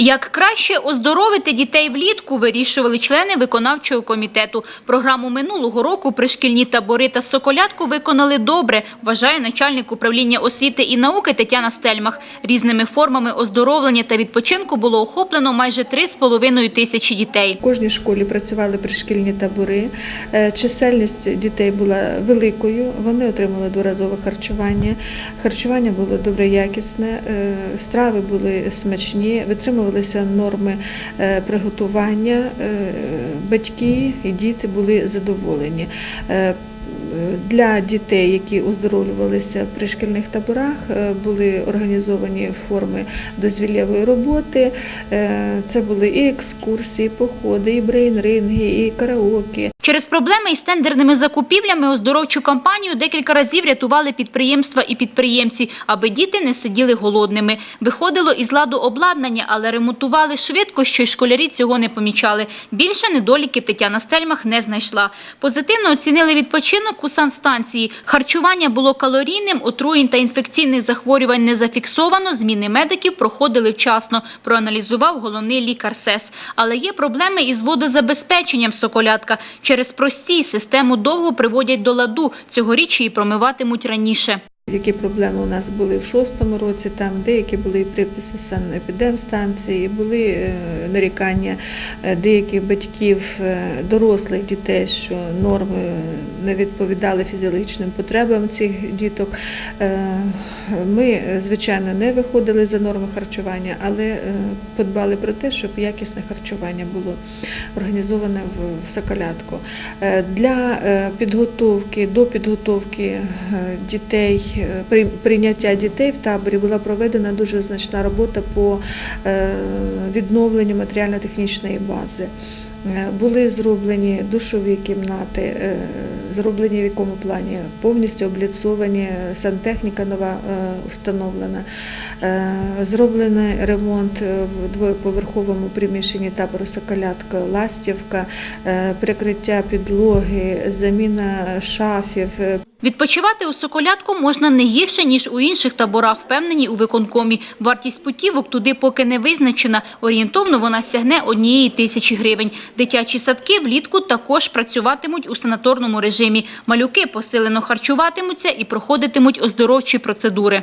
Як краще оздоровити дітей влітку, вирішували члени виконавчого комітету. Програму минулого року пришкільні табори та соколятку виконали добре, вважає начальник управління освіти і науки Тетяна Стельмах. Різними формами оздоровлення та відпочинку було охоплено майже 3,5 тисячі дітей. В кожній школі працювали пришкільні табори. Е, Чисельність дітей була великою. Вони отримали дворазове харчування. Харчування було добре якісне, е, страви були смачні, витримувалися норми е, приготування. Е, Батьки і діти були задоволені. Е, Для дітей, які оздоровлювалися при пришкільних таборах, були організовані форми дозвіллєвої роботи. Це були і екскурсії, і походи, і брейн-ринги, і караоке. Через проблеми із тендерними закупівлями оздоровчу кампанію декілька разів рятували підприємства і підприємці, аби діти не сиділи голодними. Виходило із ладу обладнання, але ремонтували швидко, що й школярі цього не помічали. Більше недоліків Тетяна Стельмах не знайшла. Позитивно оцінили відпочинок у санстанції. Харчування було калорійним, отруєнь та інфекційних захворювань не зафіксовано, зміни медиків проходили вчасно, проаналізував головний лікар СЕС. Але є проблеми із водозабезпеченням Соколятка. Через прості систему довго приводять до ладу. Цьогоріч її промиватимуть раніше. Які проблеми у нас були в шостому році, там деякі були приписи санепідемстанції, були е, нарікання е, деяких батьків е, дорослих дітей, що норми не відповідали фізіологічним потребам цих діток. Ми, звичайно, не виходили за норми харчування, але подбали про те, щоб якісне харчування було організоване в- Соколятку. Для підготовки до підготовки дітей, при- прийняття дітей в таборі була проведена дуже значна робота по е, відновленню матеріально-технічної бази. Е, Були зроблені душові кімнати, е, зроблені в якому плані повністю обліцовані, е, сантехніка нова е, встановлена. Е, Зроблений ремонт е, в двоповерховому приміщенні табору Соколятка, Ластівка, е, прикриття підлоги, заміна шафів, е, Відпочивати у Соколятку можна не гірше, ніж у інших таборах, впевнені у виконкомі. Вартість путівок туди поки не визначена. Орієнтовно вона сягне однієї тисячі гривень. Дитячі садки влітку також працюватимуть у санаторному режимі. Малюки посилено харчуватимуться і проходитимуть оздоровчі процедури.